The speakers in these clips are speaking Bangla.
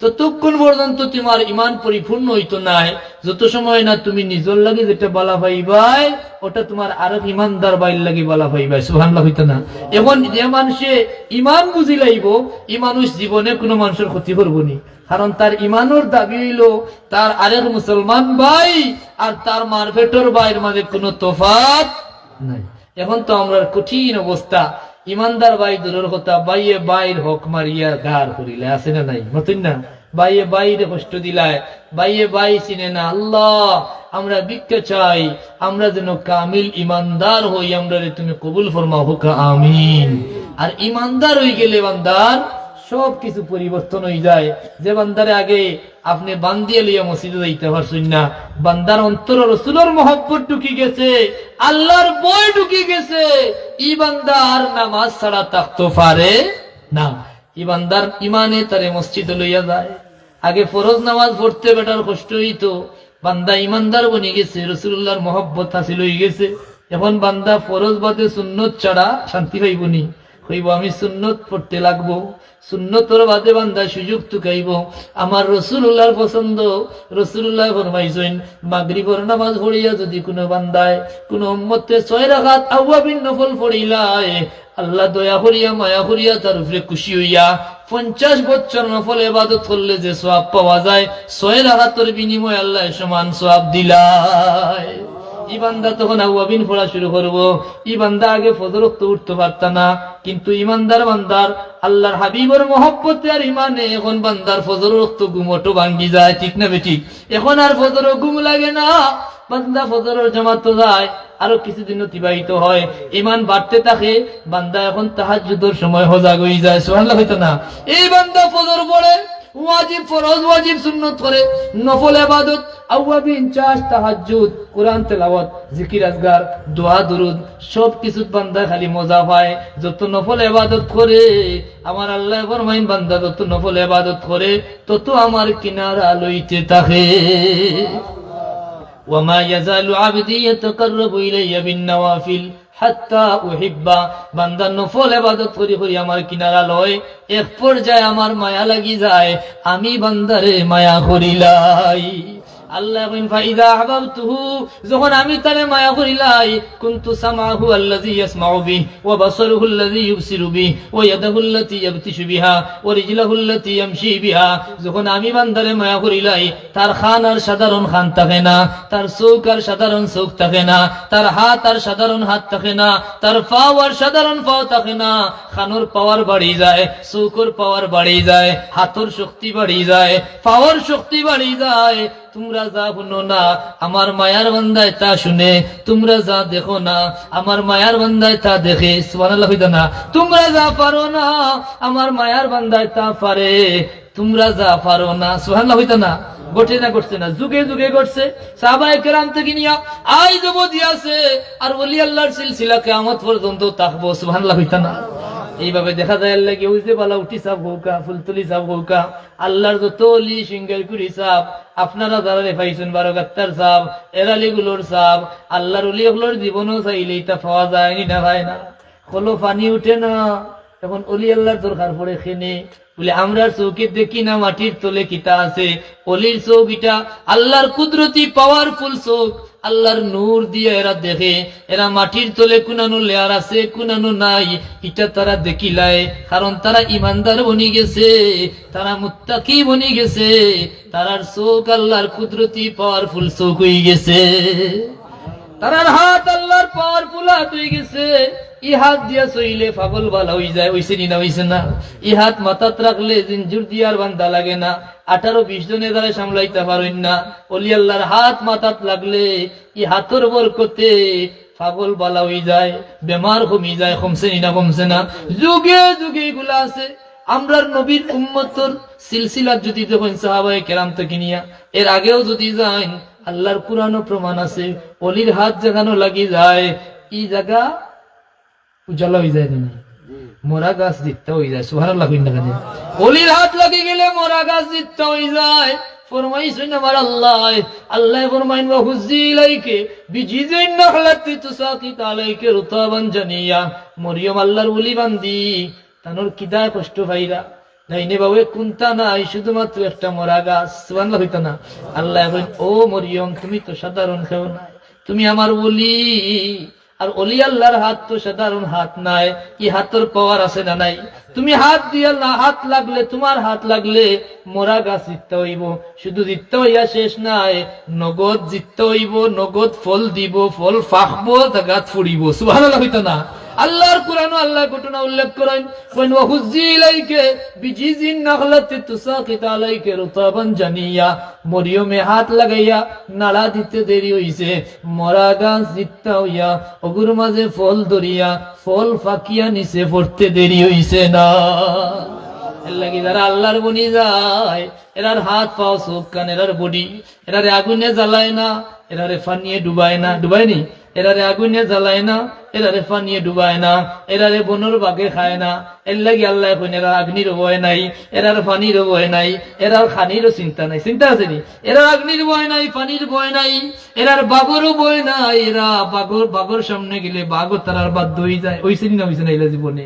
ততক্ষণ পর্যন্ত তোমার ইমান পরিপূর্ণ হইতো নাই। যত সময় না তুমি নিজের লাগে যেটা বলা পাইবাই, ওটা তোমার আর ইমানদার বাইর লাগে বলা পাইবাই। সুহান হইতো না। এখন যে মানুষে ইমান বুঝি লাইব, এই মানুষ জীবনে কোনো মানুষের ক্ষতি করব নি। কারণ তার ইমানোর দাবি হইল, তার আরেক মুসলমান ভাই আর তার মারপেটর ভাইয়ের মাঝে কোনো তোফাত নাই। এখন তো আমরা কঠিন অবস্থা। ইমানদার বাই দূরের কথা বাইয়ে বাইর হক মারিয়া গার করিলে, আছে না নাই? মতন না? বাইয়ে বাইরে কষ্ট দিলায় বাইয়ে বাই চিনে না, আল্লাহ, আমরা ভিক্ষা চাই, আমরা যেন কামিল ইমানদার হই, আমরা তুমি কবুল ফরমা হোক, আমিন। আর ইমানদার হয়ে গেলে বান্দার সব কিছু পরিবর্তন হয়ে যায়। যে বান্দারে আগে আপনি বান্দিয়ে লিয়া মসজিদে যাইতে পারছেন না। বান্দার অন্তর রসুলোর মহব্বত ঢুকি গেছে, আল্লাহর বই ঢুকি গেছে। ই বান্দা আর নামাজ ছাড়া থাকতে পারে না। ই বান্দার ইমানে তারে মসজিদে লইয়া যায়। আগে ফরজ নামাজ পড়তে বেটার কষ্ট হইতো। বান্দা ইমানদার বনি গেছে রসুল্লাহর মহব্বত হাসিল হয়ে গেছে। এখন বান্দা ফরজ বাদে সুন্নত ছাড়া শান্তি পাইবনি হইব আমি সুন্নত পড়তে লাগবো, সুন্নতর বাদে বান্দা সুযোগ তুকাইব আমার রসুল্লাহর পছন্দ রসুল্লাহ ফরমাইছেন, মাগরিবর নামাজ পড়িয়া যদি কোনো বান্দায়, কোনো উম্মতে ছয় রাখাত আউয়াবিন নফল পড়িলায়, আল্লাহ দয়া করিয়া, মায়া করিয়া তার উপরে খুশি হইয়া পঞ্চাশ বছর নফল এবাদত করলে যে সোয়াব পাওয়া যায়, ছয় রাখাতর বিনিময় আল্লাহ সমান সোয়াব দিলায়। ই বান্দা তখন আউয়াবিন পড়া শুরু করব। ই বান্দা আগে ফজর তো উঠতে পারত না, কিন্তু ইমানদার বান্দার আল্লাহর হাবিবর মহব্বতে আর ইমানে এখন বান্দার ফজর তো ঘুমটো ভাঙ্গি যায়, ঠিক না বেঠিক? এখন আর ফজর ঘুম লাগে না। বান্দা ফজরের জামাত যায়, আরও কিছুদিন অতিবাহিত হয় ইমান বাড়তে থাকে, বান্দা এখন তাহাজ্জুদের সময় হজাগ হয়ে যায় সোহান্লা হইতো না। এই বান্দা ফজর পড়ে ওয়াজিব ফরজ, ওয়াজিব সুন্নত করে। নফল ইবাদত আওয়াবিন চাষ তাহাজ্জুদ, কোরআন, তেলাওয়াত, জিকির, আজগার, দোয়া, দুরুদ সব কিছু বান্দা খালি মজা পায়। যত নফল ইবাদত করে, আমার আল্লাহ ফরমাইন, বান্দা যত নফল ইবাদত করে, তত আমার কিনারা লইতে থাকে। وما يزال عبدي يتقرب إلي بالنوافل হাত্তা উহিব্বা বান্দা নফল ইবাদত করি করি আমার কিনারা লয় এক পর্যায়ে আমার মায়া লাগি যায় আমি বান্দারে মায়া করিলাই তারে খান আর সাধারণ খান থাকে না, তার চোখ আর সাধারণ চোখ থাকে না, তার হাত আর সাধারণ হাত থাকে না, তার পাও আর সাধারণ পাও থাকে না, খানোর পাওয়ার বাড়ি যায় চৌকর পাওয়ার বাড়ি যায়, হাতর শক্তি বাড়ি যায়, পাওয়ার শক্তি বাড়ি যায় তোমরা যা শুনো না, আমার মায়ার বান্দায় তা শুনে তোমরা যা দেখো না, আমার মায়ার বান্দায় তা দেখে না। তোমরা যা পারো না, আমার মায়ার বান্দায় তা পারে, তোমরা যা পারো না, সুবহানাল্লাহ হইতো না। ঘটে না, ঘটছে না, যুগে যুগে ঘটছে। সাহাবায়ে কেরাম থেকে নিয়া আই জবদি আছে, আর ওলি আল্লাহর সিলসিলা কিয়ামত পর্যন্ত থাকব, সুবহানাল্লাহ হইতো না। এইভাবে দেখা যায়, আল্লাহ কেউ যে বালা উঠি সাপ হৌকা, ফুলতুলি সাপ হৌকা, আল্লাহর যত অলি সিঙ্গেল কুড়ি সাপ, আপনারা যারা রেফাইছেন বারো গাত্তার সাপ এরালি গুলোর সাপ, আল্লাহর অলি গুলোর জীবনও চাইলে এটা পাওয়া যায়নি না, ভাই না। কলো পানি উঠে না। এখন অলি আল্লাহর দরকার পড়ে খেনে। বলে, আমরা চৌকে দেখি না, মাটির তলে কিতা আছে। অলির চৌক এটা আল্লাহর কুদরতি পাওয়ারফুল চৌক। আল্লাহর নূর দিয়ে এরা দেখে, এরা মাটির তলে কুনানো লেয়ার আছে, কুনানো নাই, এটা তারা দেখিলায়। কারণ তারা ইমানদার বনি গেছে, তারা মুত্তাকি বনি গেছে, তারার চোখ আল্লাহর কুদরতি পাওয়ারফুল চোখ হয়ে গেছে। তারার হাত আল্লাহর পাওয়ারফুল হাত হয়ে গেছে। ই হাত দিয়া চইলে পাগল বালা হয়ে যায় ওইসে নি না ওইসে না? ইহাত মাথাত রাখলে জিনজুর দিয়ার বান্ধা লাগে না। আঠারো বিশ জনে দ্বারা সামলাইতে পারেন না। অলি আল্লাহর হাত মাথাত লাগলে ই হাতর বরকতে পাগল বালা হয়ে যায় বেমার কমি যায়, কমছে নি না কমছে না? যুগে যুগে এগুলা আছে। আমরার নবীর উম্মতর সিলসিলা যদি দেখেন সাহাবায়ে কেরাম থেকে নিয়া, এর আগেও যদি যান, আল্লাহর পুরানো প্রমাণ আছে। অলির হাত যেখানে লাগি যায় ই জায়গা উজালা হয়ে যায় না মরা গাছ দিতে হয়ে যায় সুহার না অলির হাত লাগি গেলে মরা গাছ দিতে হয়ে যায়। আল্লাহ আল্লাহ কষ্ট বাবু নাই, শুধুমাত্র একটা মরা গাছ। না। আল্লাহ ও মরিয়ম, তুমি তো সাধারণ কেউ নাই। তুমি আমার ওলি। আর অলি আল্লাহর হাত তো সাধারণ হাত নাই। কি হাতের পাওয়ার আছে না নাই? তুমি হাত দিয়ে না, হাত লাগলে, তোমার হাত লাগলে মোরা গাছ জিততে হইব। শুধু জিততে হইয়া শেষ নাই, নগদ জিততে হইব, নগদ ফল দিব, ফল ফাঁকবো গাছ ফুড়িব সুভালো না। আল্লাহর কোরআন আল্লাহ ঘটনা উল্লেখ করেন। ওয়ান ওয়াহুজি ইলাইকে বিজিজিন নাখলাতি তুসাকিত আলাইকে রুতাবান জানিয়া, মরিয়মে হাত লাগাইয়া নাড়া দিতে দেরি হইছে। মরা গাছ জিত্তা হইয়া, অগুর মাঝে ফল ধরিয়া, ফল ফাকিয়া নিচে পড়তে দেরি হইছে না। লাগি যারা আল্লাহর বনি যায়, এরার হাত পাও চোখ কান, এরার বডি, এরারে আগুনে জ্বালায় না, এরারে ফানিয়ে ডুবায় না। ডুবায় নি? এরারে আগুনে জ্বালায় না এরারে ফানিয়ে ডুবায় না এরারে বনর বাগে খায় না, এর লাগি আল্লাহ এখন এরা আগ্নির ভয় নাই, এরার ফানির ভয় নাই, এরার খানিরও চিন্তা নাই। চিন্তা আছে নি? এরার আগ্নির ভয় নাই পানির ভয় নাই, এরার বাগরও ভয় নাই, এরা বাগর বাগর সামনে গেলে বাগর তারার বাদ দই যায় ওই সিনি না হয়েছে না এলা জীবনে?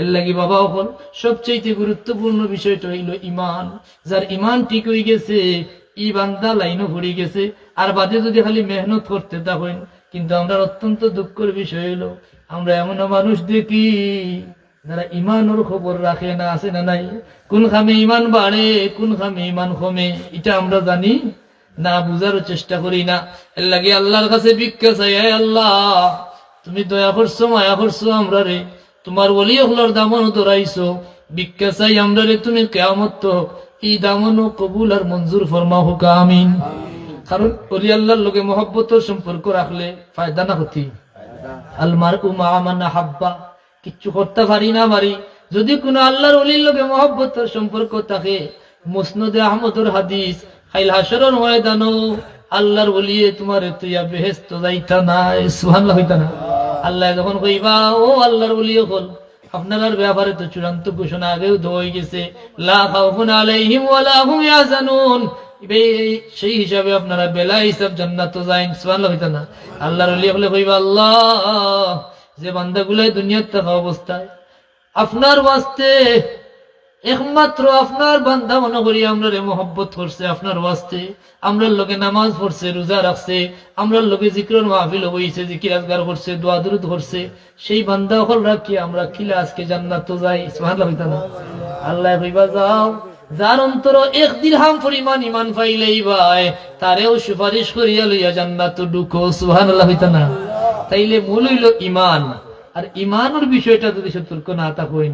এর লাগি বাবা হল সবচেয়ে গুরুত্বপূর্ণ বিষয়টা হইল ইমান, যার ইমান ঠিক হয়ে গেছে, ই বান্দা লাইনও ভরে গেছে, আর বাদে যদি খালি মেহনত করতে তা হইন কিন্তু আমরা অত্যন্ত দুঃখের বিষয় হইল আমরা এমন মানুষ দেখি, যারা ইমানের খবর রাখে না, আছে না নাই? কোন খামে ইমান বাড়ে, কোন খামে ইমান কমে, এটা আমরা জানি, না বুঝার চেষ্টা করি না। এর লাগে আল্লাহর কাছে ভিক্ষা চাই, "হে আল্লাহ, তুমি দয়া করছ, মায়া করছ আমরা রে। তোমার বলি হলোর দামন ধরাইছো, ভিক্ষা চাই আমরা রে, তুমি কেমত এই দামনও কবুল আর মঞ্জুর ফরমা হোক, আমিন। কারণ অলি আল্লাহর লোকে মহব্বতর সম্পর্ক রাখলে ফায়দা না হতি। আলমার উমা আমানা হাব্বা কিচ্ছু করতে পারি না পারি। যদি কোনো আল্লাহর অলির লোকে মহব্বতের সম্পর্ক থাকে, মুসনদে আহমদর হাদিস, খাইল হাসরন ময়দানো আল্লাহর বলিয়ে তোমার তুইয়া বেহেস্ত যাইতা না সুহান্লা হইতা না। আল্লাহ যখন কইবা, ও আল্লাহর বলিয়ে হল আপনার ব্যাপারে তো চূড়ান্ত ঘোষণা আগেও দই গেছে। লা খাউফুন আলাইহিম ওয়ালা হুম ইয়াহজানুন। এই- সেই হিসাবে আপনারা বেলা হিসাব জান্নাত যাইন, সুবহানাল্লাহ হইতা না। আল্লাহর ওলি কইবা, আল্লাহ, যে বান্দাগুলাই দুনিয়ার থাকা অবস্থায়, আপনার ওয়াস্তে একমাত্র আপনার মনে করি আমরা মোহব্বত করছে, আপনার ওয়াস্তে। আমরা লোকে নামাজ পড়ছে, রোজা রাখছে আমরা লোকে জিক্রন মাহফিল হইছে জিকির করছে, দোয়া দুরুদ করছে। সেই বান্দা হল রাখি আমরা কিলা আজকে জান্নাত তো যাই, সুবহানাল্লাহ হইতা না। আল্লাহ কইবা, যাও যার অন্তর এক দিরহাম পরিমাণ ইমান পাইলেই ভাই, তারেও সুপারিশ করিয়া লইয়া জান্নাত ঢুকো সুবহানাল্লাহ হইতা না। তাইলে মূল হইল ইমান আর ইমানের বিষয়টা যদি সতর্ক না থাকেন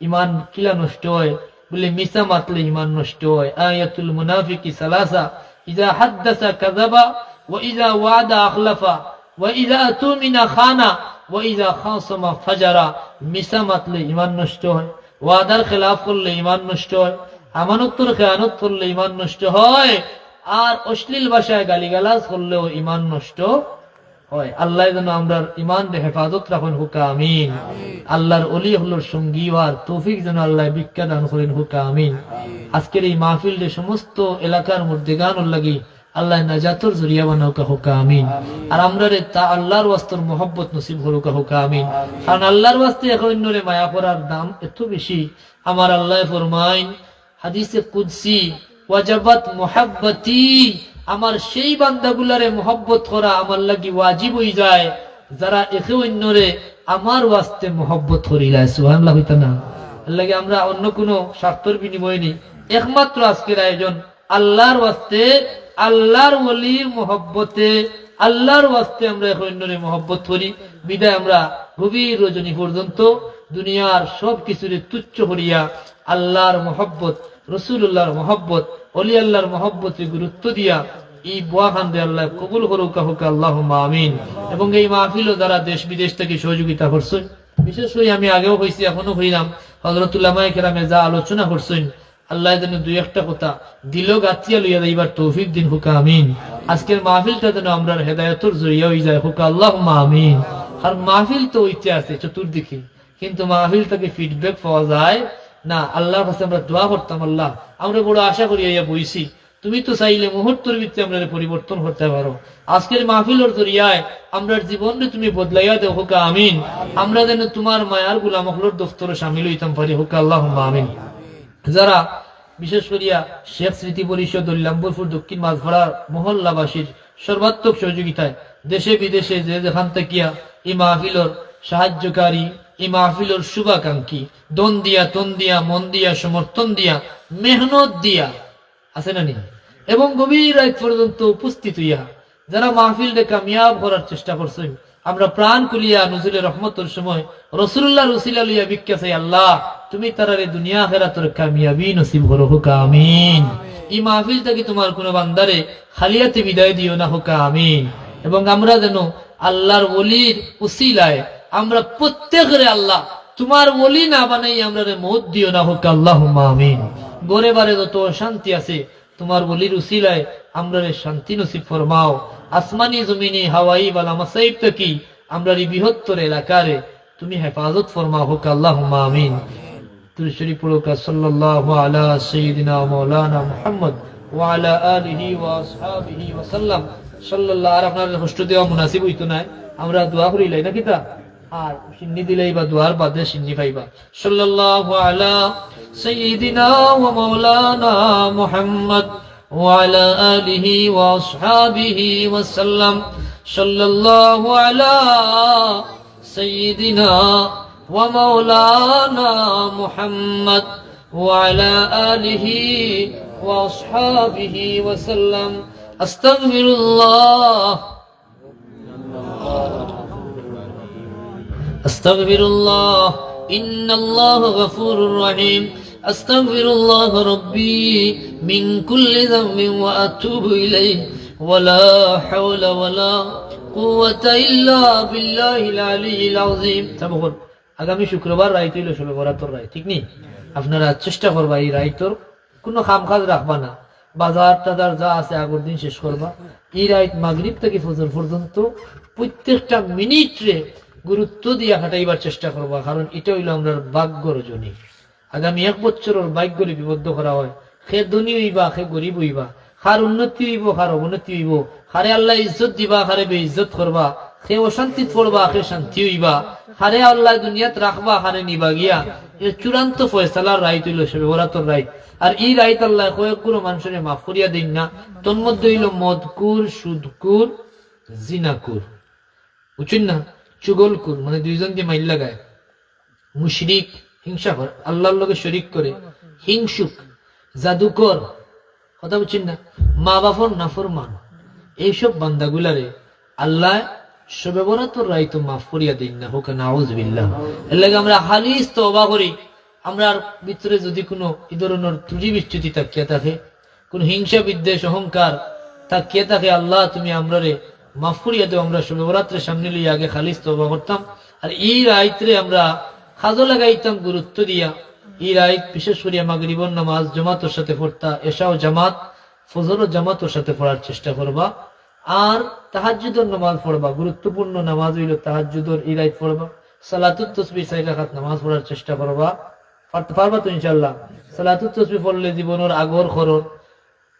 ইমান কিলা নষ্ট হয়? বলে মিসা মাতলে ইমান নষ্ট হয়। আয়াতুল মুনাফিকি সালাসা, ইজা হাদ্দাসা কাযাবা, ওয়া ইজা ওয়াদা আখলাফা, ওয়া ইজা আতুমিনা খানা, ওয়া ইজা খাসামা ফাজারা। মিসা মাতলে ইমান নষ্ট হয়। ওয়াদার খেলাফ করলে ইমান নষ্ট হয়। আমানত্তর, খেয়ানত করলে ইমান নষ্ট হয়। আর অশ্লীল ভাষায় গালিগালাজ করলেও ইমান নষ্ট হয়। আল্লাহ যেন আমরা ইমান হেফাজত রাখেন, হুকা, আমিন। আল্লাহর অলি সঙ্গী আর তৌফিক যেন আল্লাহ দান করেন, হুকা, আমিন। আজকের এই মাহফিল সমস্ত এলাকার মধ্যে গান লাগি, আল্লাহ নাজাতর জরিয়া বানাউকা হুকা, আমিন। আর আমরা রে তা আল্লাহর ওয়াস্তর মোহব্বত নসিব হরুকা হুকা, আমিন। কারণ আল্লাহর ওয়াস্তে এখন মায়া করার দাম এত বেশি। আমার আল্লাহ ফরমাইন হাদিসে কুদসি, ওয়াজাবাত মোহাব্বতি, আমার সেই বান্দাগুলারে মোহব্বত করা আমার লাগি ওয়াজিব হয়ে যায়, যারা একে অন্যরে আমার ওয়াস্তে মোহব্বত করিলা সুহান্লা হইতা না। লাগে আমরা অন্য কোনো স্বার্থের বিনিময় নেই। একমাত্র আজকের আয়োজন আল্লাহর ওয়াস্তে, আল্লাহর ওলির মোহব্বতে, আল্লাহর ওয়াস্তে আমরা একে অন্যরে মোহব্বত করি। বিদায় আমরা গভীর রজনী পর্যন্ত দুনিয়ার সব কিছুরে তুচ্ছ করিয়া আল্লাহর মোহব্বত রসুল্লাহর মোহব্বত অলি আল্লাহর মোহব্বতে গুরুত্ব দিয়া এই আল্লাহ কবুল আল্লাহ আমিন। এবং এই দেশ বিদেশ থেকে সহযোগিতা বিশেষ করে আমি আগেও হয়েছি এখনও হইলাম যা আলোচনা করছেন, আল্লাহ যেন দুই একটা কথা দিল গাতিয়া লইয়া যাইবার তৌফিক দিন, হুকা, আমিন। আজকের মাহফিলটা যেন আমরা হেদায়তর জড়িয়া যায়, হুকা আল্লাহ আমিন। আর মাহফিল তো ওইতে আছে চতুর্দিকে। কিন্তু মাহফিল থেকে ফিডব্যাক পাওয়া যায় না, আল্লাহর কাছে আমরা দোয়া করতাম, আল্লাহ, আমরা বড় আশা করি ইয়া বইছি। তুমি তো চাইলে মুহূর্তের ভিত্তি আমরা পরিবর্তন করতে পারো। আজকের মাহফিলের জরিয়ায় আমরা জীবনে তুমি বদলাইয়া দেও, হোকা, আমিন। আমরা যেন তোমার মায়ার গুলামকলোর দফতরে সামিল হইতাম পারি, হোকা আল্লাহ আমিন। যারা, বিশেষ করিয়া শেখ স্মৃতি পরিষদ উল্লাম্বরপুর দক্ষিণ মাঝভরা মহল্লাবাসীর সর্বাত্মক সহযোগিতায় দেশে বিদেশে যে যেখান থাকিয়া এই মাহফিলর সাহায্যকারী এই মাহফিলর শুভাকাঙ্ক্ষী। দন দিয়া তন দিয়া মন দিয়া সমর্থন দিয়া মেহনত দিয়া। আছে না নি এবং গভীর রাত পর্যন্ত উপস্থিত হইয়া যারা মাহফিলকে কামিয়াব করার চেষ্টা করছেন আমরা প্রাণ কুলিয়া নজরুলের রহমতের সময় রসুল্লাহ রসিলা লইয়া চাই আল্লাহ তুমি তারারে দুনিয়া খেরাতর কামিয়াবি নসিব করো হুকা আমিন। এই মাহফিল থেকে তোমার কোন বান্দারে খালিয়াতে বিদায় দিও না হুকা আমিন? এবং আমরা যেন আল্লাহর ওলির উসিলায় আমরা প্রত্যেকের আল্লাহ। তোমার ওলি না বানাই আমরা রে মত দিও না হোক আল্লাহ আমিন। গরে বারে যত শান্তি আছে, তোমার বলির উসিলায় আমরা রে শান্তি নসিব ফরমাও। আসমানি, জমিনি, হাওয়াই বালা মাসাইব কি আমরা রে বৃহত্তর এলাকারে তুমি হেফাজত ফরমাও হোক আল্লাহ শরীফ পড়ুকা সাল্লাল্লাহু আলা ওয়া আলা আলিহি ওয়া আসহাবিহি ওয়া সাল্লাম। সাল্লাল্লাহু আর আপনার কষ্ট দেওয়া মুনাসিব হইতো না আমরা দোয়া করিলাই না কিতা আর সিন্নি দিলেই বা দোয়ার বাদে সিন্নি পাইবা সাল্লাল্লাহু আলা সাইয়্যিদিনা ওয়া মাওলানা মুহাম্মদ وعلى آله وأصحابه وسلم صلى الله على سيدنا ومولانا محمد وعلى آله وأصحابه وسلم أستغفر الله أستغفر الله إن الله غفور رحيم أستغفر الله ربي من كل ذنب وأتوب إليه ولا حول ولا قوة إلا بالله العلي العظيم তারপর আগামী শুক্রবার রাইত হইল সবে বরাতর রায় ঠিক নেই আপনারা চেষ্টা করবা এই রাইতর কোনো খাম খাজ রাখবা না বাজার টাজার যা আছে আগের দিন শেষ করবা এই রাইত মাগরিব থেকে ফজর পর্যন্ত প্রত্যেকটা মিনিটে গুরুত্ব দিয়া খাটাইবার চেষ্টা করবা, কারণ এটা হইল আমরা ভাগ্য রজনী। আগামী এক বছরের ভাগ্যরে বিবদ্ধ করা হয়। সে ধনী হইবা সে গরিব হইবা খার উন্নতি হইব খার অবনতি হইব খারে আল্লাহ ইজ্জত দিবা খারে বে ইজ্জত করবা সে অশান্তিত পড়বা সে শান্তি হইবা খারে আল্লাহ দুনিয়াত রাখবা খারে নিবা গিয়া চূড়ান্ত ফয়সালার রায় তুইল, সে বরাতর রায়। আর এই রাইত আল্লাহ কয়েকগুলো মানুষের মাফ করিয়া দিন না। তোর মধ্যে হইল মদকুর সুদকুর জিনাকুর বুঝছেন না? চুগলকুর মানে দুইজন দিয়ে মাইল লাগায় মুশরিক, হিংসা করে, আল্লাহর লোকে শরিক করে, হিংসুক, জাদুকর, কথা বুঝছেন না? মা বাপর নাফরমান এইসব বান্দাগুলারে আল্লাহ মাফ যদি থাকে, কোন থাকে, আল্লাহ তুমি আমরা রে আমরা সামনে আগে খালিস তওবা করতাম। আর এই আমরা খাজো লাগাইতাম গুরুত্ব দিয়া। এই বিশেষ নামাজ জামাতের সাথে পড়তা এসাও জামাত জামাতের সাথে পড়ার চেষ্টা করবা। আর তাহাজ্জুদর নামাজ পড়বা, গুরুত্বপূর্ণ নামাজ হইল তাহাজুদর এই রাইত পড়বা। সালাতুত তসবির চাই নামাজ পড়ার চেষ্টা করবা। পারবা তো ইনশাল্লাহ সালাতুত তসবি পড়লে জীবনের আগর খরর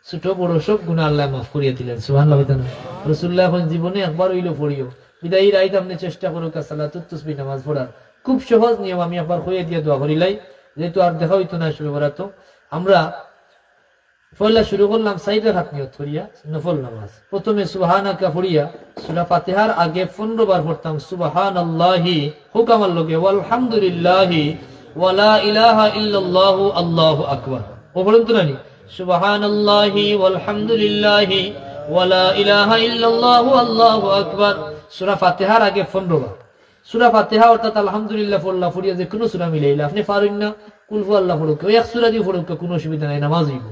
ছোট বড় সব গুণা আল্লাহ মাফ করিয়া দিলেন সুহান রসুল্লাহ এখন জীবনে একবার হইল পড়িও। বিদায়ী রাইত আপনি চেষ্টা করো সালাতুত তসবি নামাজ পড়ার। খুব সহজ নিয়ম, আমি একবার হইয়া দিয়ে দোয়া করিলাই যেহেতু আর দেখা হইতো না শুরু করা তো আমরা পয়লা শুরু করলাম সাইড রাখাত নিয়ত করিয়া নফল নামাজ। প্রথমে সুবহানাকা পড়িয়া সূরা ফাতিহার আগে 15 বার পড়তাম, সুবহানাল্লাহি হুকামার লগে, ওয়ালহামদুলিল্লাহি, ওয়ালা ইলাহা ইল্লাল্লাহু, আল্লাহু আকবার। ও বলুন তো নানি সুবহানাল্লাহি ওয়ালহামদুলিল্লাহি ওয়ালা ইলাহা ইল্লাল্লাহু আল্লাহু আকবার। সূরা ফাতিহার আগে 15 বার। সূরা ফাতিহা অর্থাৎ আলহামদুলিল্লাহ পড়লা, পড়িয়া যে কোনো সূরা মিলাইলা আপনি পারেন না। কুলফু আল্লাহ পড়ুক, এক সূরা দিয়ে পড়ুক, কোনো অসুবিধা নাই, নামাজ হইব।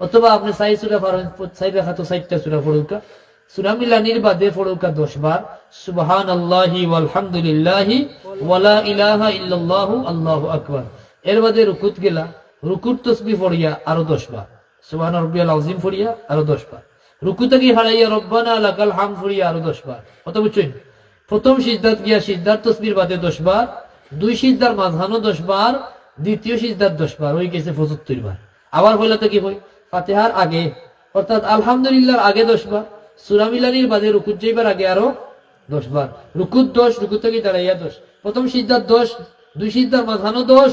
অথবা আপনি সাই সুরা পারেন, সাই রেখা তো সাইটটা সুরা পড়ুকা। সুরা মিলানির বাদে পড়ুকা দশ বার। সুবহান ওয়ালহামদুলিল্লাহি ওয়ালা ইলাহা ইল্লাল্লাহু আল্লাহু আকবার। এর বাদে রুকুত গেলা, রুকুত তসবি পড়িয়া আরও দশ বার। সুবহান রব্বিয়াল আযীম পড়িয়া আরও দশ বার। রুকু হারাইয়া রব্বানা হাম পড়িয়া আরও দশ বার। কত বুঝছেন? প্রথম সিজদাত গিয়া তসবির বাদে দশ বার, দুই সিজদার মাঝখানো দশ বার, দ্বিতীয় সিজদার দশ বার, হয়ে গেছে পঁচাত্তর বার। আবার হইলে তো কি হয়? ফাতেহার আগে, অর্থাৎ আলহামদুলিল্লাহর আগে দশ বার সুরামিলানির বাদে রুকুত যাইবার আগে আরও দশ বার। রুকুত দশ রুকুত থেকে দাঁড়াইয়া দশ। প্রথম সিদ্ধার দশ, দুই সিদ্ধার মাঝানো দশ